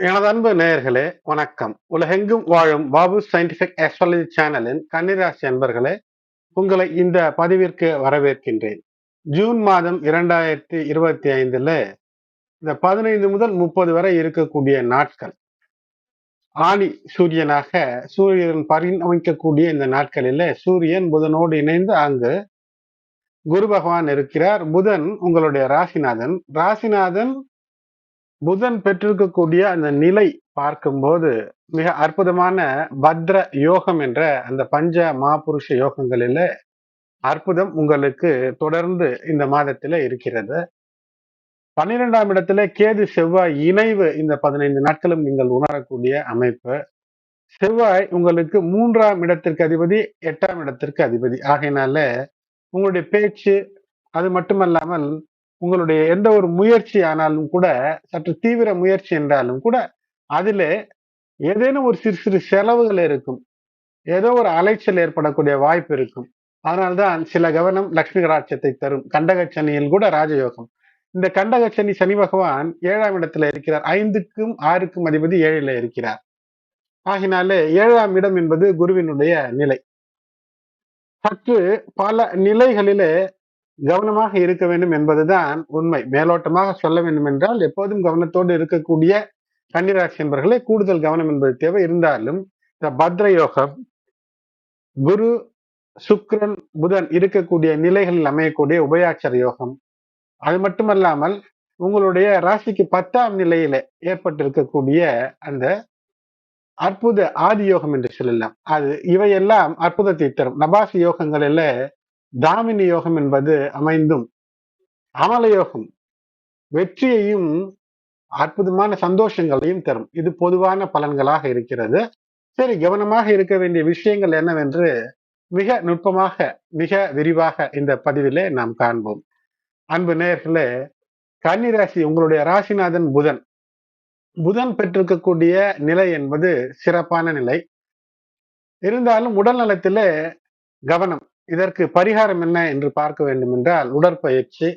எனது அன்பு நேயர்களே வணக்கம். உலகெங்கும் வாழும் பாபு சயின்டிபிக் ஆஸ்ட்ராலஜி சேனலின் கன்னிராசி அன்பர்களே உங்களை இந்த பதிவிற்கு வரவேற்கின்றேன். ஜூன் மாதம் இரண்டாயிரத்தி இருபத்தி ஐந்துல இந்த பதினைந்து முதல் முப்பது வரை இருக்கக்கூடிய நாட்கள் ஆணி சூரியனாக சூரியன் பரிணமிக்கக்கூடிய இந்த நாட்களில சூரியன் புதனோடு இணைந்து அங்கு குரு பகவான் இருக்கிறார். புதன் உங்களுடைய ராசிநாதன். ராசிநாதன் புதன் பெற்றிருக்கக்கூடிய அந்த நிலை பார்க்கும்போது மிக அற்புதமான பத்ர யோகம் என்ற அந்த பஞ்ச மாபுருஷ யோகங்களில அற்புதம் உங்களுக்கு தொடர்ந்து இந்த மாதத்துல இருக்கிறது. பன்னிரெண்டாம் இடத்துல கேது செவ்வாய் இணைவு இந்த பதினைந்து நாட்களும் நீங்கள் உணரக்கூடிய அமைப்பு. செவ்வாய் உங்களுக்கு மூன்றாம் இடத்திற்கு அதிபதி எட்டாம் இடத்திற்கு அதிபதி. ஆகையினால உங்களுடைய பேச்சு அது மட்டுமல்லாமல் உங்களுடைய எந்த ஒரு முயற்சி ஆனாலும் கூட சற்று தீவிர முயற்சி என்றாலும் கூட அதில் ஏதேனும் ஒரு சிறு சிறு செலவுகள் இருக்கும். ஏதோ ஒரு அலைச்சல் ஏற்படக்கூடிய வாய்ப்பு இருக்கும். அதனால்தான் சில கவனம் லட்சுமி கராட்சத்தை தரும். கண்டக சனியில் கூட ராஜயோகம். இந்த கண்டக சனி சனி பகவான் ஏழாம் இடத்துல இருக்கிறார். ஐந்துக்கும் ஆறுக்கும் அதிபதி ஏழில இருக்கிறார். ஆகினாலே ஏழாம் இடம் என்பது குருவினுடைய நிலை. சற்று பல நிலைகளிலே கவனமாக இருக்க வேண்டும் என்பதுதான் உண்மை. மேலோட்டமாக சொல்ல வேண்டும் என்றால் எப்போதும் கவனத்தோடு இருக்கக்கூடிய கன்னிராசி என்பர்களே கூடுதல் கவனம் என்பது தேவை. இருந்தாலும் இந்த பத்ர யோகம் குரு சுக்ரன் புதன் இருக்கக்கூடிய நிலைகளில் அமையக்கூடிய உபயாட்சர யோகம். அது மட்டுமல்லாமல் உங்களுடைய ராசிக்கு பத்தாம் நிலையில ஏற்பட்டிருக்கக்கூடிய அந்த அற்புத ஆதி யோகம் என்று சொல்லலாம். அது இவையெல்லாம் அற்புதத்தை தரும். நபாசி யோகங்களில தாமினி யோகம் என்பது அமைந்தும் அமல யோகம் வெற்றியையும் அற்புதமான சந்தோஷங்களையும் தரும். இது பொதுவான பலன்களாக இருக்கிறது. சரி கவனமாக இருக்க வேண்டிய விஷயங்கள் என்னவென்று மிக நுட்பமாக மிக விரிவாக இந்த பதிவிலே நாம் காண்போம். அன்பு நேர்களே கன்னிராசி உங்களுடைய ராசிநாதன் புதன். புதன் பெற்றிருக்கக்கூடிய நிலை என்பது சிறப்பான நிலை. இருந்தாலும் உடல் நலத்திலே கவனம் இதற்கு பரிகாரம் என்ன என்று பார்க்க வேண்டும் என்றால் உடற்பயிற்சி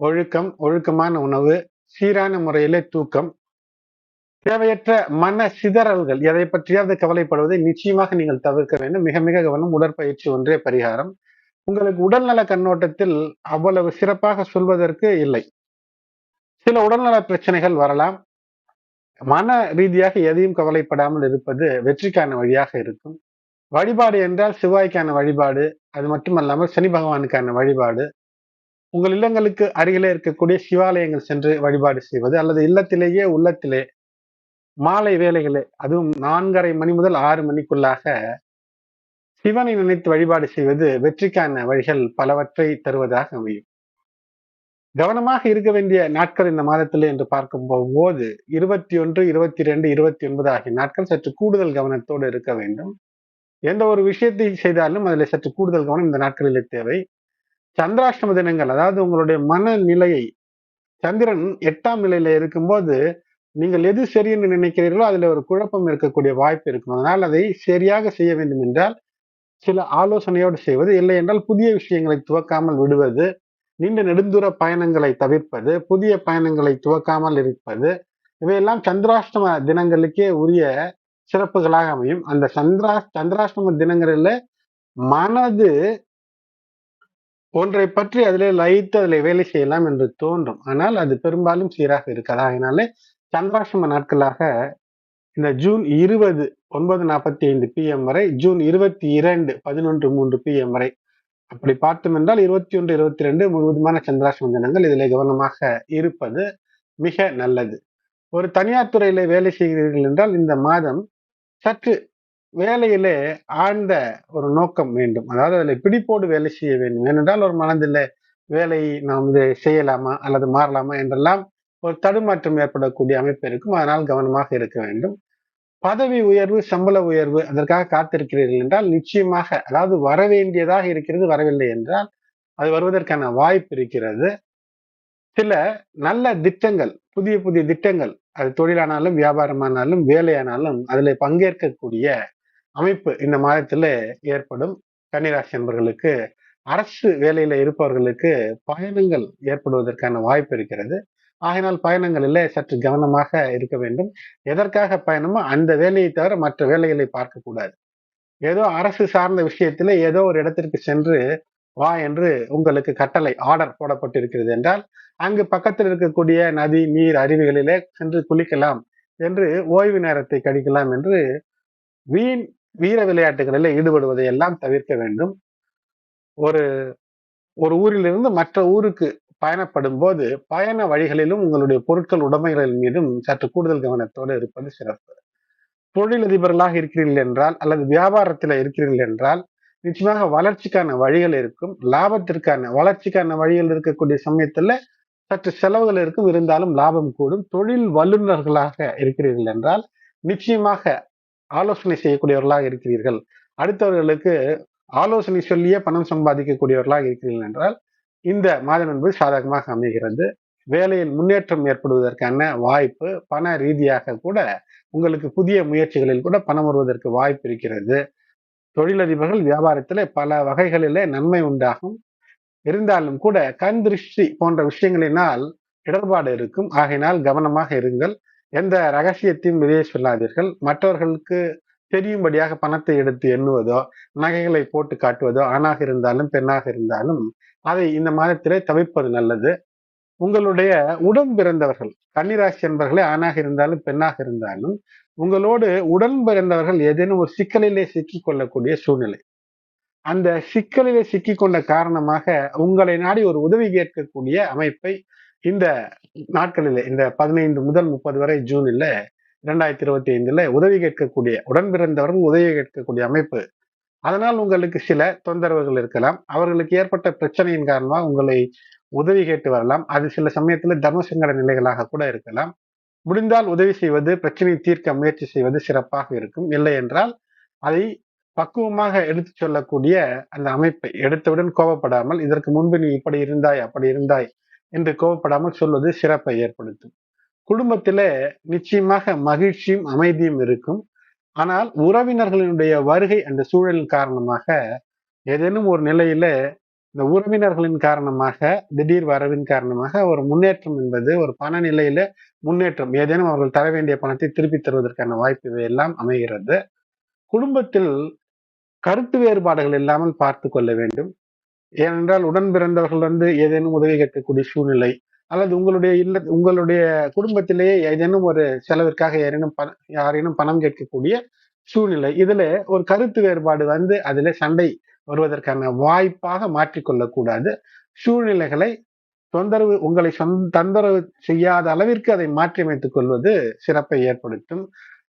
ஒழுக்கம் ஒழுக்கமான உணவு சீரான முறையிலே தூக்கம் தேவையற்ற மன சிதறல்கள் எதை பற்றியாவது கவலைப்படுவதை நிச்சயமாக நீங்கள் தவிர்க்க வேண்டும். மிக மிக கவனம் உடற்பயிற்சி ஒன்றே பரிகாரம். உங்களுக்கு உடல்நல கண்ணோட்டத்தில் அவ்வளவு சிறப்பாக சொல்வதற்கு இல்லை. சில உடல்நல பிரச்சனைகள் வரலாம். மன ரீதியாக எதையும் கவலைப்படாமல் இருப்பது வெற்றிக்கான வழியாக இருக்கும். வழிபாடு என்றால் சிவாய்க்கான வழிபாடு அது மட்டுமல்லாமல் சனி பகவானுக்கான வழிபாடு. உங்கள் இல்லங்களுக்கு அருகிலே இருக்கக்கூடிய சிவாலயங்கள் சென்று வழிபாடு செய்வது அல்லது இல்லத்திலேயே உள்ளத்திலே மாலை வேலைகளே அதுவும் நான்கரை மணி முதல் ஆறு மணிக்குள்ளாக சிவனை நினைத்து வழிபாடு செய்வது வெற்றிக்கான வழிகள் பலவற்றை தருவதாக அமையும். கவனமாக இருக்க வேண்டிய நாட்கள் இந்த மாதத்திலே என்று பார்க்கும் போது இருபத்தி ஒன்று இருபத்தி ரெண்டு இருபத்தி ஒன்பது ஆகிய நாட்கள் சற்று கூடுதல் கவனத்தோடு இருக்க வேண்டும். எந்த ஒரு விஷயத்தை செய்தாலும் அதில் சற்று கூடுதல் கவனம் இந்த நாட்களில் தேவை. சந்திராஷ்டம தினங்கள் அதாவது உங்களுடைய மனநிலையை சந்திரன் எட்டாம் நிலையில இருக்கும்போது நீங்கள் எது சரி என்று நினைக்கிறீர்களோ அதுல ஒரு குழப்பம் இருக்கக்கூடிய வாய்ப்பு இருக்கும். அதனால் அதை சரியாக செய்ய வேண்டும் என்றால் சில ஆலோசனையோடு செய்வது இல்லை என்றால் புதிய விஷயங்களை துவக்காமல் விடுவது நீண்ட நெடுந்தூர பயணங்களை தவிர்ப்பது புதிய பயணங்களை துவக்காமல் இருப்பது இவையெல்லாம் சந்திராஷ்டம தினங்களுக்கே உரிய சிறப்புகளாக அமையும். அந்த சந்திரா சந்திராஷ்டம தினங்களில் மனது ஒன்றை பற்றி அதிலே லயித்து அதில் வேலை செய்யலாம் என்று தோன்றும். ஆனால் அது பெரும்பாலும் சீராக இருக்காது. அதனால சந்திராஷ்டம நாட்களாக இந்த ஜூன் இருபது ஒன்பது நாற்பத்தி ஐந்து பிஎம் வரை ஜூன் இருபத்தி இரண்டு பதினொன்று மூன்று பிஎம் வரை. அப்படி பார்த்தோம் என்றால் இருபத்தி ஒன்று இருபத்தி ரெண்டு முழுவதுமான சந்திராஷ்டம தினங்கள் இதில் கவனமாக இருப்பது மிக நல்லது. ஒரு தனியார் துறையில வேலை செய்கிறீர்கள் என்றால் இந்த மாதம் சற்று வேலையிலே ஆழ்ந்த ஒரு நோக்கம் வேண்டும். அதாவது அதில் பிடிப்போடு வேலை செய்ய வேண்டும். ஏனென்றால் ஒரு மனதில் வேலை நாம் இதை செய்யலாமா அல்லது மாறலாமா என்றெல்லாம் ஒரு தடுமாற்றம் ஏற்படக்கூடிய அமைப்பு இருக்கும். அதனால் கவனமாக இருக்க வேண்டும். பதவி உயர்வு சம்பள உயர்வு அதற்காக காத்திருக்கிறீர்கள் என்றால் நிச்சயமாக அதாவது வர வேண்டியதாக இருக்கிறது வரவில்லை என்றால் அது வருவதற்கான வாய்ப்பு இருக்கிறது. சில நல்ல திட்டங்கள் புதிய புதிய திட்டங்கள். அது தொழிலானாலும் வியாபாரமானாலும் வேலையானாலும் அதில் பங்கேற்கக்கூடிய அமைப்பு இந்த மாதத்துல ஏற்படும். கன்னிராசி என்பவர்களுக்கு அரசு வேலையில இருப்பவர்களுக்கு பயணங்கள் ஏற்படுவதற்கான வாய்ப்பு இருக்கிறது. ஆகினால் பயணங்களிலே சற்று கவனமாக இருக்க வேண்டும். எதற்காக பயணமோ அந்த வேலையை தவிர மற்ற வேலைகளை பார்க்கக்கூடாது. ஏதோ அரசு சார்ந்த விஷயத்துல ஏதோ ஒரு இடத்திற்கு சென்று வா என்று உங்களுக்கு கட்டளை ஆர்டர் போடப்பட்டிருக்கிறது என்றால் அங்கு பக்கத்தில் இருக்கக்கூடிய நதி நீர் அருவிகளிலே சென்று குளிக்கலாம் என்று ஓய்வு நேரத்தை கழிக்கலாம் என்று வீண் வீர விளையாட்டுகளில் ஈடுபடுவதை எல்லாம் தவிர்க்க வேண்டும். ஒரு ஒரு ஊரிலிருந்து மற்ற ஊருக்கு பயணப்படும் போது பயண வழிகளிலும் உங்களுடைய பொருட்கள் உடைமைகள் மீதும் சற்று கூடுதல் கவனத்தோடு இருப்பது சிறப்பு. தொழிலதிபர்களாக இருக்கிறீர்கள் என்றால் அல்லது வியாபாரத்தில் இருக்கிறீர்கள் என்றால் நிச்சயமாக வளர்ச்சிக்கான வழிகள் இருக்கும். லாபத்திற்கான வளர்ச்சிக்கான வழிகள் இருக்கக்கூடிய சமயத்துல சற்று செலவுகள் இருக்கும். இருந்தாலும் லாபம் கூடும். தொழில் வல்லுநர்களாக இருக்கிறீர்கள் என்றால் நிச்சயமாக ஆலோசனை செய்யக்கூடியவர்களாக இருக்கிறீர்கள். அடுத்தவர்களுக்கு ஆலோசனை சொல்லியே பணம் சம்பாதிக்கக்கூடியவர்களாக இருக்கிறீர்கள் என்றால் இந்த மாதம் என்பது சாதகமாக அமைகிறது. வேலையில் முன்னேற்றம் ஏற்படுவதற்கான வாய்ப்பு பண ரீதியாக கூட உங்களுக்கு புதிய முயற்சிகளில் கூட பணம் வருவதற்கு வாய்ப்பு இருக்கிறது. தொழிலதிபர்கள் வியாபாரத்தில் பல வகைகளிலே நன்மை உண்டாகும். இருந்தாலும் கூட கண் திருஷ்டி போன்ற விஷயங்களினால் இடர்பாடு இருக்கும். ஆகையினால் கவனமாக இருங்கள். எந்த ரகசியத்தையும் வெளியே சொல்லாதீர்கள். மற்றவர்களுக்கு தெரியும்படியாக பணத்தை எடுத்து எண்ணுவதோ நகைகளை போட்டு காட்டுவதோ ஆணாக இருந்தாலும் பெண்ணாக இருந்தாலும் அதை இந்த மாதத்திலே தவிர்ப்பது நல்லது. உங்களுடைய உடன் பிறந்தவர்கள் கன்னிராசி என்பவர்களே ஆணாக இருந்தாலும் பெண்ணாக இருந்தாலும் உங்களோடு உடன் பிறந்தவர்கள் ஏதேனும் ஒரு சிக்கலிலே சிக்கிக் கொள்ளக்கூடிய சூழ்நிலை. அந்த சிக்கலிலே சிக்கிக் கொண்ட காரணமாக உங்களை நாடி ஒரு உதவி கேட்கக்கூடிய அமைப்பை இந்த நாட்களில் இந்த பதினைந்து முதல் முப்பது வரை ஜூனில் இரண்டாயிரத்தி இருபத்தி ஐந்துல உதவி கேட்கக்கூடிய உடன் பிறந்தவர்கள் உதவி கேட்கக்கூடிய அமைப்பு. அதனால் உங்களுக்கு சில தொந்தரவுகள் இருக்கலாம். அவர்களுக்கு ஏற்பட்ட பிரச்சனையின் காரணமாக உங்களை உதவி கேட்டு வரலாம். அது சில சமயத்தில் தர்மசங்கட நிலைகளாக கூட இருக்கலாம். முடிந்தால் உதவி செய்வது பிரச்சனையை தீர்க்க முயற்சி செய்வது சிறப்பாக இருக்கும். இல்லை என்றால் அதை பக்குவமாக எடுத்து சொல்லக்கூடிய அந்த அமைப்பை எடுத்தவுடன் கோபப்படாமல் இதற்கு முன்பு நீ இப்படி இருந்தாய் அப்படி இருந்தாய் என்று கோபப்படாமல் சொல்வது சிறப்பை ஏற்படுத்தும். குடும்பத்திலே நிச்சயமாக மகிழ்ச்சியும் அமைதியும் இருக்கும். ஆனால் உறவினர்களினுடைய வருகை அந்த சூழலின் காரணமாக ஏதேனும் ஒரு நிலையில இந்த உறவினர்களின் காரணமாக திடீர் வரவின் காரணமாக ஒரு முன்னேற்றம் என்பது ஒரு பண நிலையில முன்னேற்றம் ஏதேனும் அவர்கள் தர வேண்டிய பணத்தை திருப்பி தருவதற்கான வாய்ப்பு இவையெல்லாம் அமைகிறது. குடும்பத்தில் கருத்து வேறுபாடுகள் இல்லாமல் பார்த்து கொள்ள வேண்டும். ஏனென்றால் உடன் பிறந்தவர்கள் வந்து ஏதேனும் உதவி கேட்கக்கூடிய சூழ்நிலை அல்லது உங்களுடைய இல்ல உங்களுடைய குடும்பத்திலேயே ஏதேனும் ஒரு செலவிற்காக யாரேனும் பணம் யாரேனும் பணம் கேட்கக்கூடிய சூழ்நிலை. இதுல ஒரு கருத்து வேறுபாடு வந்து அதுல சண்டை வருவதற்கான வாய்ப்பாக மாற்றிக்கொள்ளக்கூடாது. சூழ்நிலைகளை தொந்தரவு உங்களை சொந்த தொந்தரவு செய்யாத அளவிற்கு அதை மாற்றி அமைத்துக் கொள்வது சிறப்பை ஏற்படுத்தும்.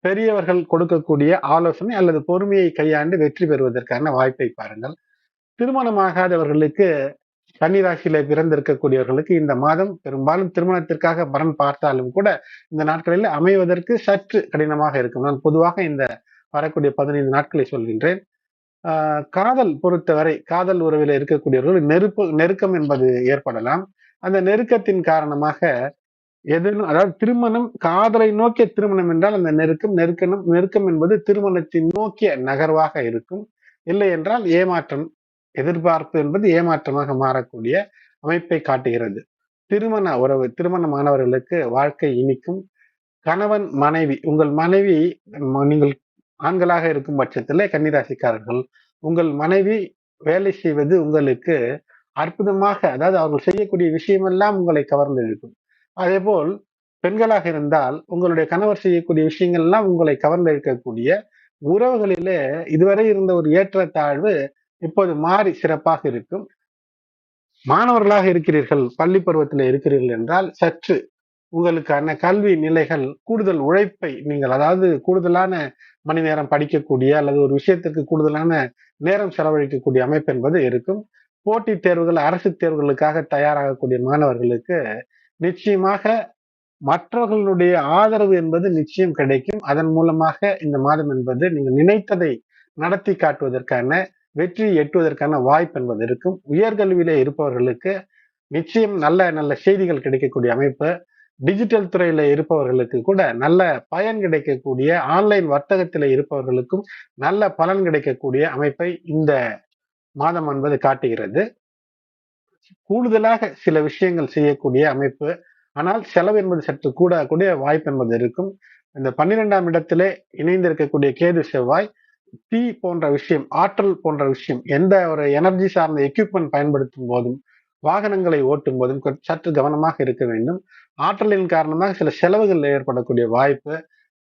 பெரியவர்கள் கொடுக்கக்கூடிய ஆலோசனை அல்லது பொறுமையை கையாண்டு வெற்றி பெறுவதற்கான வாய்ப்பை பாருங்கள். திருமணமாகாதவர்களுக்கு கன்னிராசியில பிறந்திருக்கக்கூடியவர்களுக்கு இந்த மாதம் பெரும்பாலும் திருமணத்திற்காக பலன் பார்த்தாலும் கூட இந்த நாட்களில் அமைவதற்கு சற்று கடினமாக இருக்கும். நான் பொதுவாக இந்த வரக்கூடிய பதினைந்து நாட்களை சொல்கின்றேன். காதல் பொறுத்தவரை காதல் உறவில் இருக்கக்கூடியவர்கள் நெருப்பு நெருக்கம் என்பது ஏற்படலாம். அந்த நெருக்கத்தின் காரணமாக எதிரும் அதாவது திருமணம் காதலை நோக்கிய திருமணம் என்றால் அந்த நெருக்கம் நெருக்கணும் நெருக்கம் என்பது திருமணத்தின் நோக்கிய நகர்வாக இருக்கும். இல்லை என்றால் ஏமாற்றம் எதிர்பார்ப்பு என்பது ஏமாற்றமாக மாறக்கூடிய அமைப்பை காட்டுகிறது. திருமண உறவு திருமணமானவர்களுக்கு வாழ்க்கை இனிக்கும். கணவன் மனைவி உங்கள் மனைவி நீங்கள் ஆண்களாக இருக்கும் பட்சத்தில் கன்னிராசிக்காரர்கள் உங்கள் மனைவி வேலை செய்வது உங்களுக்கு அற்புதமாக அதாவது அவர்கள் செய்யக்கூடிய விஷயமெல்லாம் உங்களை கவர்ந்து இருக்கும் அதே போல் பெண்களாக இருந்தால் உங்களுடைய கணவர் செய்யக்கூடிய விஷயங்கள் எல்லாம் உங்களை கவர்ந்திருக்கக்கூடிய உறவுகளிலே இதுவரை இருந்த ஒரு ஏற்றத்தாழ்வு இப்போது மாறி சிறப்பாக இருக்கும். மாணவர்களாக இருக்கிறீர்கள் பள்ளி பருவத்தில் இருக்கிறீர்கள் என்றால் சற்று உங்களுக்கான கல்வி நிலைகள் கூடுதல் உழைப்பை நீங்கள் அதாவது கூடுதலான மணி நேரம் படிக்கக்கூடிய அல்லது ஒரு விஷயத்திற்கு கூடுதலான நேரம் செலவழிக்கக்கூடிய அமைப்பு என்பது இருக்கும். போட்டித் தேர்வுகள் அரசு தேர்வுகளுக்காக தயாராகக்கூடிய மாணவர்களுக்கு நிச்சயமாக மற்றவர்களுடைய ஆதரவு என்பது நிச்சயம் கிடைக்கும். அதன் மூலமாக இந்த மாதம் என்பது நீங்கள் நினைத்ததை நடத்தி காட்டுவதற்கான வெற்றி எட்டுவதற்கான வாய்ப்பு என்பது இருக்கும். உயர்கல்வியிலே இருப்பவர்களுக்கு நிச்சயம் நல்ல நல்ல செய்திகள் கிடைக்கக்கூடிய அமைப்பு. டிஜிட்டல் துறையில இருப்பவர்களுக்கு கூட நல்ல பயன் கிடைக்கக்கூடிய ஆன்லைன் வர்த்தகத்தில் இருப்பவர்களுக்கும் நல்ல பலன் கிடைக்கக்கூடிய அமைப்பை இந்த மாதம் என்பது காட்டுகிறது. கூடுதலாக சில விஷயங்கள் செய்யக்கூடிய அமைப்பு. ஆனால் செலவு என்பது சற்று கூட கூடிய வாய்ப்பு என்பது இருக்கும். இந்த பன்னிரெண்டாம் இடத்திலே இணைந்திருக்கக்கூடிய கேது செவ்வாய் தீ போன்ற விஷயம் ஆற்றல் போன்ற விஷயம் எந்த ஒரு எனர்ஜி சார்ந்த எக்யூப்மெண்ட் பயன்படுத்தும் போதும் வாகனங்களை ஓட்டும் போதும் சற்று கவனமாக இருக்க வேண்டும். ஆற்றலின் காரணமாக சில செலவுகள் ஏற்படக்கூடிய வாய்ப்பு.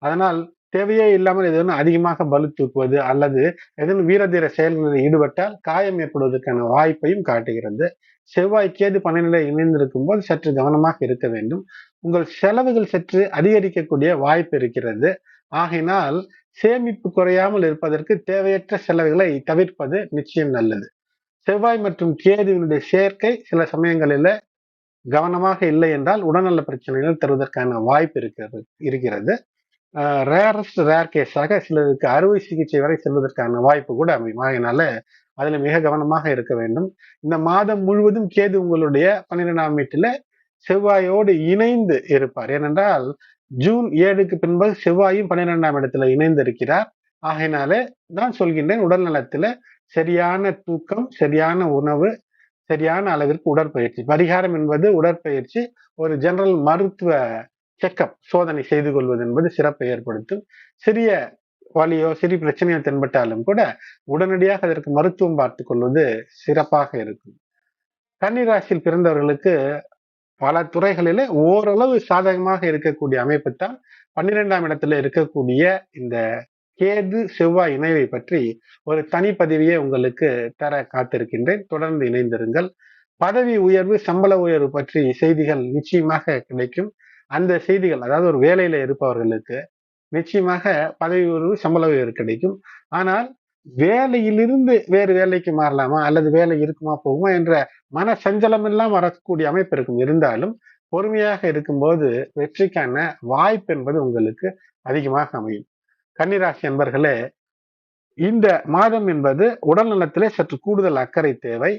அதனால் தேவையே இல்லாமல் எதுவும் அதிகமாக பலு தூக்குவது அல்லது எதுவும் வீரதீர செயல்களில் ஈடுபட்டால் காயம் ஏற்படுவதற்கான வாய்ப்பையும் காட்டுகிறது. செவ்வாய் கேது பன்னிரண்டை இணைந்திருக்கும் போது சற்று கவனமாக இருக்க வேண்டும். உங்கள் செலவுகள் சற்று அதிகரிக்கக்கூடிய வாய்ப்பு இருக்கிறது. ஆகையினால் சேமிப்பு குறையாமல் இருப்பதற்கு தேவையற்ற செலவுகளை தவிர்ப்பது நிச்சயம் நல்லது. செவ்வாய் மற்றும் கேதுவினுடைய சேர்க்கை சில சமயங்களில் கவனமாக இல்லை என்றால் உடல்நல பிரச்சனைகள் தருவதற்கான வாய்ப்பு இருக்கிறது இருக்கிறது. ரேரஸ்ட் ரேர் கேஸாக சிலருக்கு அறுவை சிகிச்சை வரை செல்வதற்கான வாய்ப்பு கூட அமையும். அதனால அதுல மிக கவனமாக இருக்க வேண்டும். இந்த மாதம் முழுவதும் கேது உங்களுடைய பன்னிரெண்டாம் வீட்டுல செவ்வாயோடு இணைந்து இருப்பார். ஏனென்றால் ஜூன் ஏழுக்கு பின்பு செவ்வாயும் பன்னிரெண்டாம் இடத்துல இணைந்து இருக்கிறார். ஆகையினாலே நான் சொல்கின்றேன் உடல் நலத்துல சரியான தூக்கம் சரியான உணவு சரியான அளவிற்கு உடற்பயிற்சி. பரிகாரம் என்பது உடற்பயிற்சி ஒரு ஜெனரல் மருத்துவ செக்கப் சோதனை செய்து கொள்வது என்பது சிறப்பை ஏற்படுத்தும். சிறிய வலியோ சிறு பிரச்சனையோ தென்பட்டாலும் கூட உடனடியாக அதற்கு மருத்துவம் பார்த்து கொள்வது சிறப்பாக இருக்கும். கன்னிராசியில் பிறந்தவர்களுக்கு பல துறைகளிலே ஓரளவு சாதகமாக இருக்கக்கூடிய அமைப்பு தான் பன்னிரெண்டாம் இடத்துல இருக்கக்கூடிய இந்த கேது செவ்வாய் இணைவை பற்றி ஒரு தனிப்பதிவையே உங்களுக்கு தர காத்திருக்கின்றேன். தொடர்ந்து இணைந்திருங்கள். பதவி உயர்வு சம்பள உயர்வு பற்றி செய்திகள் நிச்சயமாக கிடைக்கும். அந்த செய்திகள் அதாவது ஒரு வேலையில இருப்பவர்களுக்கு நிச்சயமாக பதவி உயர்வு சம்பள உயர்வு கிடைக்கும். ஆனால் வேலையிலிருந்து வேறு வேலைக்கு மாறலாமா? அல்லது வேலை இருக்குமா போகுமா என்ற மன சஞ்சலம் எல்லாம் வரக்கூடிய அமைப்பு இருக்கும். இருந்தாலும் பொறுமையாக இருக்கும்போது வெற்றிக்கான வாய்ப்பு என்பது உங்களுக்கு அதிகமாக அமையும். கன்னிராசி என்பர்களே இந்த மாதம் என்பது உடல் நலத்திலே சற்று கூடுதல் அக்கறை தேவை.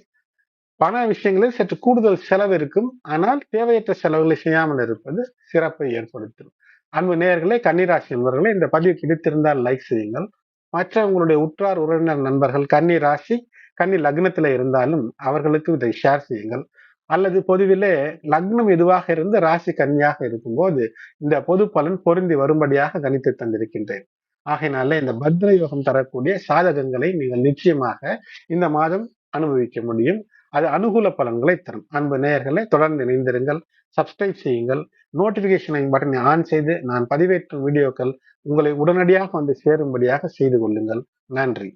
பண விஷயங்களில் சற்று கூடுதல் செலவு இருக்கும். ஆனால் தேவையற்ற செலவுகளை செய்யாமல் இருப்பது சிறப்பை ஏற்படுத்தும். அன்பு நேயர்களே கன்னிராசி என்பவர்களே இந்த பதிவு பிடித்திருந்தால் லைக் செய்யுங்கள். மற்ற உங்களுடைய உற்றார் உறவினர் நண்பர்கள் கன்னி ராசி கன்னி லக்னத்தில் இருந்தாலும் அவர்களுக்கு இதை ஷேர் செய்யுங்கள். அல்லது பொதுவிலே லக்னம் எதுவாக இருந்து ராசி கன்னியாக இருக்கும்போது இந்த பொது பலன் பொருந்தி வரும்படியாக கணித்து தந்திருக்கின்றேன். ஆகையினால இந்த பத்ர யோகம் தரக்கூடிய சாதகங்களை நீங்கள் நிச்சயமாக இந்த மாதம் அனுபவிக்க முடியும். அது அனுகூல பலன்களை தரும். அன்பு நேயர்களை தொடர்ந்து இணைந்திருங்கள். சப்ஸ்கிரைப் செய்யுங்கள். நோட்டிபிகேஷனை பட்டனை ஆன் செய்து நான் பதிவேற்றும் வீடியோக்கள் உங்களை உடனடியாக வந்து சேரும்படியாக செய்து கொள்ளுங்கள். நன்றி.